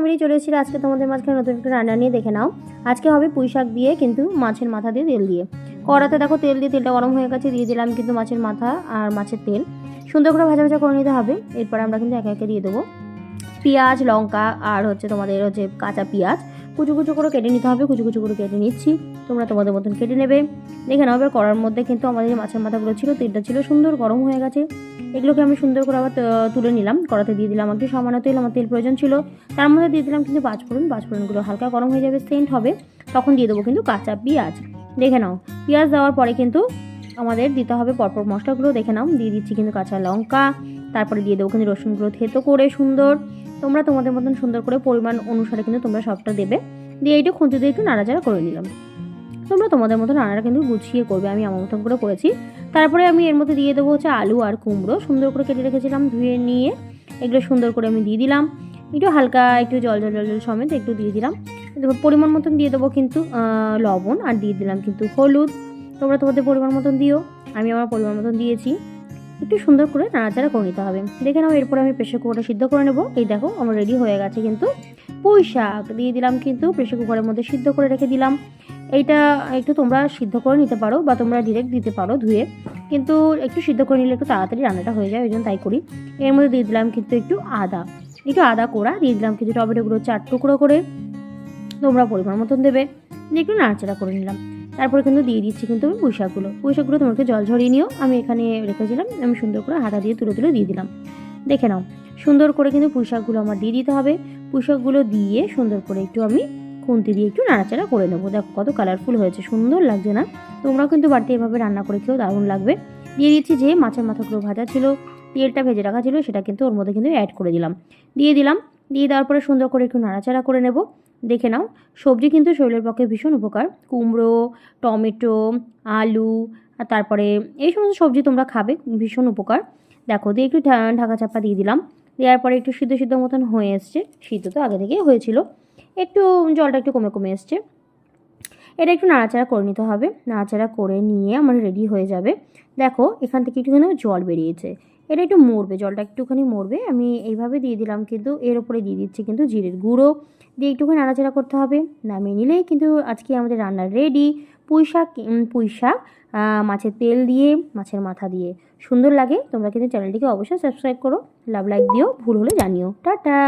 আমি চলে এসেছি আজকে তোমাদের মাঝখানে নতুন একটা রান্না নিয়ে দেখে নাও। আজকে হবে পুঁই শাক দিয়ে কিন্তু মাছের মাথা দিয়ে তেল দিয়ে। কড়াতে দেখো তেল দিয়ে তেলটা গরম হয়ে গেছে, দিয়ে দিলাম কিন্তু মাছের মাথা আর মাছের তেল। সুন্দর করে ভাজা ভাজা করে নিতে হবে, এরপর আমরা কিন্তু একে একে দিয়ে দেবো। পেঁয়াজ, লঙ্কা আর হচ্ছে তোমাদের হচ্ছে কাঁচা পেঁয়াজ। কুচু কুচু করে কেটে নিতে হবে, কুচু কুচু করে কেটে নিচ্ছি। তোমরা তোমাদের মতন কেটে নেবে। দেখে নাও, এবার কড়ার মধ্যে কিন্তু আমাদের যে মাছের মাথাগুলো ছিল, তেলটা ছিল সুন্দর গরম হয়ে গেছে। এগুলোকে আমি সুন্দর করে আবার তুলে নিলাম। কড়াতে দিয়ে দিলাম একটু সামান্য তেল, আমার তেল প্রয়োজন ছিল। তার মধ্যে দিয়ে দিলাম কিন্তু পাঁচফোড়ন। পাঁচফোড়নগুলো হালকা গরম হয়ে যাবে, সেন্ট হবে। তখন দিয়ে দেবো কিন্তু কাঁচা পেঁয়াজ। দেখে নাও, পেঁয়াজ দেওয়ার পরে কিন্তু আমাদের দিতে হবে পরপর মশলাগুলো। দেখে নাও, দিয়ে দিচ্ছি কিন্তু কাঁচা লঙ্কা। তারপরে দিয়ে দেবো কিন্তু রসুনগুলো থেতো করে সুন্দর। তোমরা তোমাদের মতন সুন্দর করে পরিমাণ অনুসারে কিন্তু তোমরা সবটা দেবে। দিয়ে এইটা খুঁজে দিয়ে একটু নাড়াচাড়া করে নিলাম। তোমরা তোমাদের মতো রান্নাটা কিন্তু গুছিয়ে করবে, আমি আমার মতন করে করেছি। তারপরে আমি এর মধ্যে দিয়ে দেবো হচ্ছে আলু আর কুমড়ো। সুন্দর করে কেটে রেখেছিলাম, ধুয়ে নিয়ে এগুলো সুন্দর করে আমি দিয়ে দিলাম। একটু হালকা একটু জল জল জল জল সমেত একটু দিয়ে দিলাম। পরিমাণ মতন দিয়ে দেবো কিন্তু লবণ আর দিয়ে দিলাম কিন্তু হলুদ। তোমরা তোমাদের পরিমাণ মতন দিও, আমি আমার পরিমাণ মতন দিয়েছি। একটু সুন্দর করে নাড়াচাড়া করে নিতে হবে। দেখে নাও, এরপরে আমি প্রেশার কুকারটা সিদ্ধ করে নেব। এই দেখো, আমার রেডি হয়ে গেছে কিন্তু পুঁই শাক দিয়ে দিলাম কিন্তু প্রেশার কুকারের মধ্যে সিদ্ধ করে রেখে দিলাম। এইটা একটু তোমরা সিদ্ধ করে নিতে পারো বা তোমরা ডিরেক্ট দিতে পারো ধুয়ে। কিন্তু একটু সিদ্ধ করে নিলে একটু তাড়াতাড়ি রান্নাটা হয়ে যায়, ওই জন্য তাই করি। এর মধ্যে দিয়ে দিলাম কিন্তু একটু আদা। একটু আদা কোড়া, দিয়ে দিলাম কিছু টমেটোগুলো চার টুকরো করে। তোমরা পরিমাণ মতন দেবে। দিয়ে একটু নাড়াচাড়া করে নিলাম। তারপরে কিন্তু দিয়ে দিচ্ছি কিন্তু আমি পুঁইশাকগুলো। পুঁইশাকগুলো তোমাকে জল ঝরিয়ে নিও। আমি এখানে রেখেছিলাম, আমি সুন্দর করে হাতা দিয়ে তুলে তুলে দিয়ে দিলাম। দেখে নাও, সুন্দর করে কিন্তু পুঁইশাকগুলো আমার দিয়ে দিতে হবে। পুঁইশাকগুলো দিয়ে সুন্দর করে একটু আমি খুন্তি দিয়ে একটু নাড়াচাড়া করে নেব। দেখো কত কালারফুল হয়েছে, সুন্দর লাগছে না? তোমরাও কিন্তু বাড়িতে এভাবে রান্না করে খেয়েও দারুণ লাগবে। দিয়ে দিচ্ছি যে মাছের মাথাগুলো ভাজা ছিল, তেলটা ভেজে রাখা ছিল, সেটা কিন্তু ওর মধ্যে কিন্তু অ্যাড করে দিলাম। দিয়ে দিলাম দিয়ে দেওয়ার পরে সুন্দর করে একটু নাড়াচাড়া করে নেব। দেখে নাও, সবজি কিন্তু শরীরের পক্ষে ভীষণ উপকার। কুমড়ো, টমেটো, আলু, আর তারপরে এই সমস্ত সবজি তোমরা খাবে, ভীষণ উপকার। দেখো, দিয়ে একটু ঢাকা চাপা দিয়ে দিলাম। দেওয়ার পরে একটু সিদ্ধ সিদ্ধ মতন হয়ে এসছে। সিদ্ধ তো আগে থেকেই হয়েছিল। একটু জলটা একটু কমে কমে এসছে। এটা একটু নাড়াচাড়া করে নিতে হবে। নাড়াচাড়া করে নিয়ে আমার রেডি হয়ে যাবে। দেখো, এখান থেকে একটুখানি জল বেরিয়েছে। এটা একটু মরবে, জলটা একটুখানি মরবে। আমি এইভাবে দিয়ে দিলাম কিন্তু এর উপরে দিয়ে দিচ্ছি কিন্তু জিরের গুঁড়ো। দিয়ে একটুখানি নাড়াচাড়া করতে হবে, নামিয়ে নিলেই কিন্তু আজকে আমাদের রান্না রেডি পুঁই শাক পুঁই শাক মাছের তেল দিয়ে, মাছের মাথা দিয়ে। সুন্দর লাগে, তোমরা কিন্তু চ্যানেলটিকে অবশ্যই সাবস্ক্রাইব করো। লাভ লাইক দিও, ভুল হলে জানিও। টাটা!